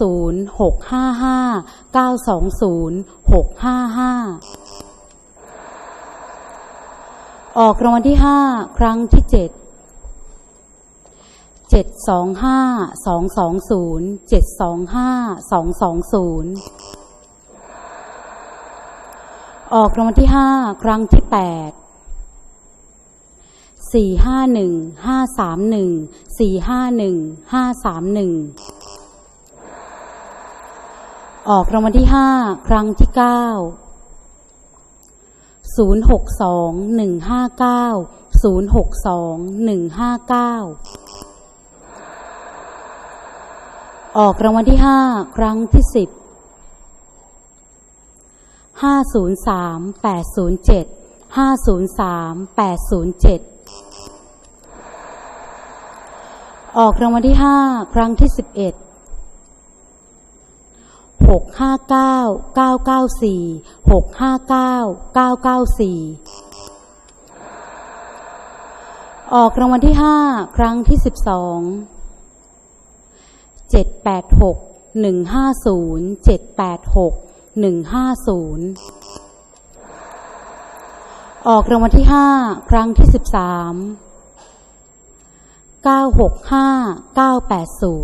ศูนย์หกห้าห้าเก้าสองศูนย์หกห้าห้าออกรางวัลที่ห้าครั้งที่เจ็ดเจ็ดสองห้าสองสองศูนย์เจ็ดสองห้าสองสองศูนย์ออกรางวัลที่ห้าครั้งที่แปดสี่ห้าหนึ่งห้าสามหนึ่งสี่ห้าหนึ่งห้าสามหนึ่ง ออกรางวัลที่ห้าครั้งที่เก้าศูนย์หกสองหนึ่งห้าเก้าศูนย์หกสองหนึ่งห้าเก้าออกรางวัลที่ห้าครั้งที่สิบห้าศูนย์สามแปดศูนย์เจ็ดห้าศูนย์สามแปดศูนย์เจ็ดออกรางวัลที่ห้าครั้งที่สิบเอ็ด กห้าเก้าเก้าเก้าสี่หกห้าเก้าเก้าเก้าสี่ออกรางวัลที่ห้าครั้งที่สิบสองเจ็ดแปดหกหนึ่งห้าศูนย์เจ็ดแปดหกหนึ่งห้าศูนย์ออกรางวัลที่ห้าครั้งที่สิบสามเก้าหกห้าเก้าแปดศูนย์